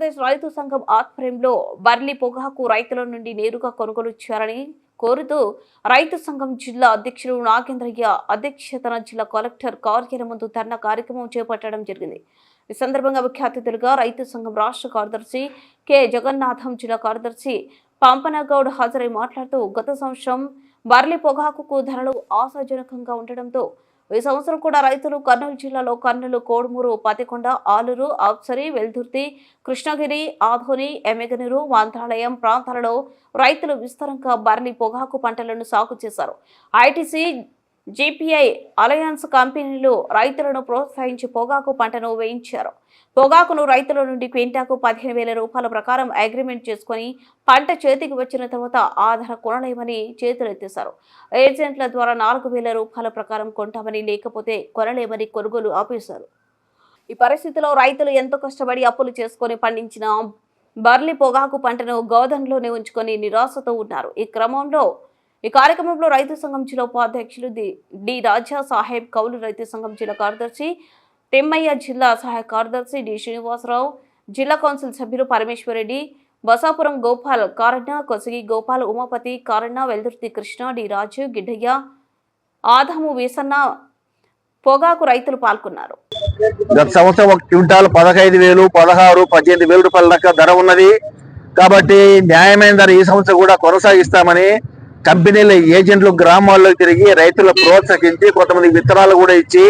ఆంధ్రప్రదేశ్ రైతు సంఘం ఆధ్వర్యంలో బర్లీ పొగాకు రైతుల నుండి నేరుగా కొనుగోలు చేయాలని కోరుతూ రైతు సంఘం జిల్లా అధ్యక్షుడు నాగేంద్రయ్య అధ్యక్షతన జిల్లా కలెక్టర్ కార్యాలయం ముందు ధర్నా కార్యక్రమం చేపట్టడం జరిగింది. ఈ సందర్భంగా ముఖ్య అతిథులుగా రైతు సంఘం రాష్ట్ర కార్యదర్శి కె. జగన్నాథం జిల్లా కార్యదర్శి పంపనగౌడ్ హాజరై మాట్లాడుతూ గత సంవత్సరం బార్లీ పొగాకుకు ధరలు ఆశాజనకంగా ఉండడంతో ఈ సంవత్సరం కూడా రైతులు కర్నూలు జిల్లాలో కర్నూలు కోడుమూరు పతికొండ ఆలూరు ఆప్సరి వెల్దుర్తి కృష్ణగిరి ఆధోని ఎమెగనూరు మంత్రాలయం ప్రాంతాలలో రైతులు విస్తారంగా బర్లీ పొగాకు పంటలను సాగు చేశారు. ఐటీసీ జీపీఐ అలయన్స్ కంపెనీలు రైతులను ప్రోత్సహించి పొగాకు పంటను వేయించారు. పొగాకును రైతుల నుండి క్వింటాకు పదిహేను వేల రూపాయల ప్రకారం అగ్రిమెంట్ చేసుకుని పంట చేతికి వచ్చిన తర్వాత ఆధార కొనలేమని చేతులెత్తేశారు. ఏజెంట్ల ద్వారా నాలుగు వేల రూపాయల ప్రకారం కొంటామని లేకపోతే కొనలేమని కొనుగోలు ఆపేశారు. ఈ పరిస్థితిలో రైతులు ఎంతో కష్టపడి అప్పులు చేసుకొని పండించిన బర్లీ పొగాకు పంటను గోదంలోనే ఉంచుకొని నిరాశతో ఉన్నారు. ఈ క్రమంలో ఈ కార్యక్రమంలో రైతు సంఘం జిల్లా ఉపాధ్యక్షులు డి డి రాజా సాహెబ్ కౌలు రైతు సంఘం జిల్లా కార్యదర్శి తెమ్మయ్య జిల్లా సహాయ కార్యదర్శి డి శ్రీనివాసరావు జిల్లా కౌన్సిల్ సభ్యులు పరమేశ్వరరెడ్డి బసాపురం గోపాల్ కారణ కొసగి గోపాల్ ఉమాపతి కారణ వెల్దుర్తి కృష్ణ డి రాజు గిడ్డయ్య ఆదము వీసన్న పొగాకు రైతులు పాల్గొన్నారు. గత సంవత్సరం ఒక క్వింటాల్ పదహైదు వేలు పదహారు పద్దెనిమిది వేల రూపాయల దాకా ధర ఉన్నది. కాబట్టి న్యాయమైన ధర ఈ సంవత్సరం కూడా కొనసాగిస్తామని కంపెనీల ఏజెంట్లు గ్రామాల్లో తిరిగి రైతులు ప్రోత్సహించి కొంతమంది విత్తనాలు కూడా ఇచ్చి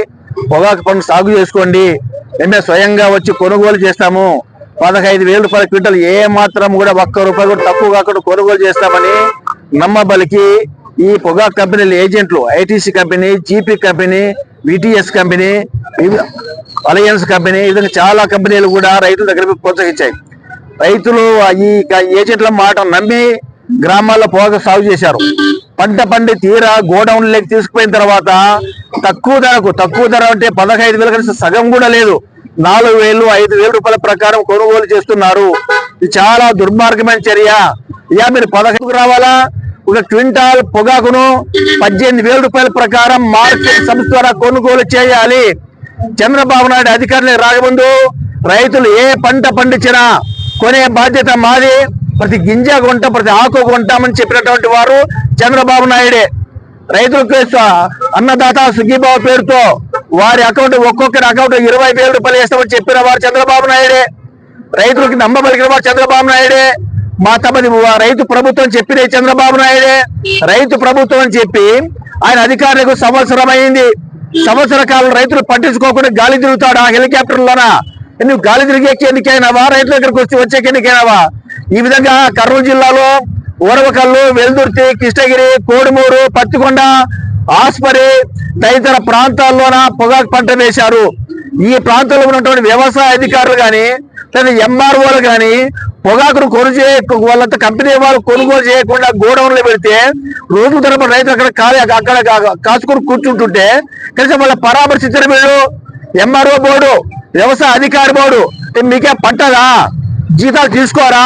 పొగాకు పండు సాగు చేసుకోండి. మేమే స్వయంగా వచ్చి కొనుగోలు చేస్తాము. పదహైదు వేల రూపాయల క్వింటల్ ఏ మాత్రం కూడా ఒక్క రూపాయి కూడా తక్కువ కాకుండా కొనుగోలు చేస్తామని నమ్మబలికి ఈ పొగాకు కంపెనీల ఏజెంట్లు ITC company GP company VTS company Alliance company ఈ విధంగా చాలా కంపెనీలు కూడా రైతుల దగ్గర ప్రోత్సహించాయి రైతులు ఈ ఏజెంట్ల మాట నమ్మి గ్రామాల్లో పొగాకు సాగు చేశారు. పంట పండి తీరా గోడౌన్లోకి తీసుకుపోయిన తర్వాత తక్కువ ధరకు తక్కువ ధర అంటే పదహైదు వేల కలిసి సగం కూడా లేదు. నాలుగు వేలు ఐదు వేల రూపాయల ప్రకారం కొనుగోలు చేస్తున్నారు. ఇది చాలా దుర్మార్గమైన చర్య. ఇక మీరు పదహైదుకు రావాలా? ఒక క్వింటాల్ పొగాకును పద్దెనిమిది వేల రూపాయల ప్రకారం మార్కెట్ సంస్థ ద్వారా కొనుగోలు చేయాలి. చంద్రబాబు నాయుడు అధికారులకు రాకముందు రైతులు ఏ పంట పండించినా కొనే బాధ్యత మాది. ప్రతి గింజ కొంట ప్రతి ఆకు కొంటామని చెప్పినటువంటి వారు చంద్రబాబు నాయుడే. రైతులకు అన్నదాత సుఖీబాబు పేరుతో వారి అకౌంట్ ఒక్కొక్కరి అకౌంట్ ఇరవై వేల రూపాయలు వేస్తామని చెప్పిన వారు చంద్రబాబు నాయుడే. రైతులకు నమ్మబలిగిన వారు చంద్రబాబు నాయుడే. మా తమది రైతు ప్రభుత్వం చెప్పిన చంద్రబాబు నాయుడే. రైతు ప్రభుత్వం అని చెప్పి ఆయన అధికారులకు సంవత్సరం అయింది సంవత్సర కాలం రైతులు పట్టించుకోకుండా గాలి తిరుగుతాడు? ఆ హెలికాప్టర్లోనా నువ్వు గాలి తిరిగేకి ఎన్నికైనావా రైతుల దగ్గరకు వచ్చి వచ్చే ఎన్నికైనావా ఈ విధంగా కర్నూలు జిల్లాలో ఓరవకల్లు వెల్దుర్తి కృష్ణగిరి కోడుమూరు పత్తికొండ ఆస్పరి తదితర ప్రాంతాల్లోన పొగాకు పంట వేశారు. ఈ ప్రాంతంలో ఉన్నటువంటి వ్యవసాయ అధికారులు కానీ లేదా ఎంఆర్ఓలు కానీ పొగాకును కొను చేయ వాళ్ళంతా కంపెనీ వాళ్ళు కొనుగోలు చేయకుండా గోడౌన్లో పెడితే రోజు తరపు రైతులు అక్కడ ఖాళీ అక్కడ కా- కాచుకొని కూర్చుంటుంటే కనీసం వాళ్ళ పరామర్శించడం వీళ్ళు ఎంఆర్ఓ బోర్డు వ్యవసాయ అధికారి బోర్డు. మీకే పంటదా? జీతాలు తీసుకోరా?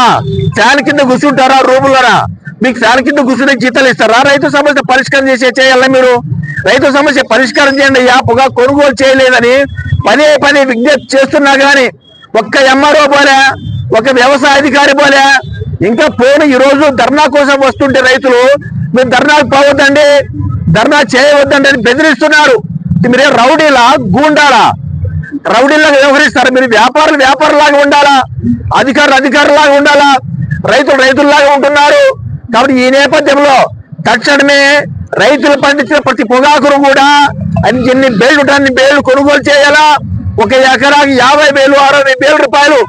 ఫ్యాన్ కింద కూర్చుంటారా రూములోనా మీకు ఫ్యాన్ కింద కూర్చుని జీతాలు ఇస్తారా? రైతు సమస్య పరిష్కారం చేసే చేయాలా మీరు? రైతు సమస్య పరిష్కారం చేయండి అయ్యా. పొగ కొనుగోలు చేయలేదని పదే పదే విజ్ఞప్తి చేస్తున్నా కానీ ఒక్క ఎంఆర్ఓ పోలే ఒక వ్యవసాయ అధికారి పోలే. ఇంకా పోను ఈ రోజు ధర్నా కోసం వస్తుంటే రైతులు మీరు ధర్నాకు పోవద్దండి ధర్నా చేయవద్దండి అని బెదిరిస్తున్నారు. మీరే రౌడీలా గూండాలా? రౌడీలాగా వ్యవహరిస్తారు. మీరు వ్యాపారులు వ్యాపారులాగా ఉండాలా? అధికారులు అధికారులాగా ఉండాలా? రైతులు రైతుల్లాగా ఉంటున్నారు. కాబట్టి ఈ నేపథ్యంలో తక్షణమే రైతులు పండించిన ప్రతి పొగాకును కూడా అన్ని ఎన్ని బేళ్ళు అన్ని బేళ్ళు కొనుగోలు చేయాలా? ఒక ఎకరాకి యాభై వేలు అరవై వేల రూపాయలు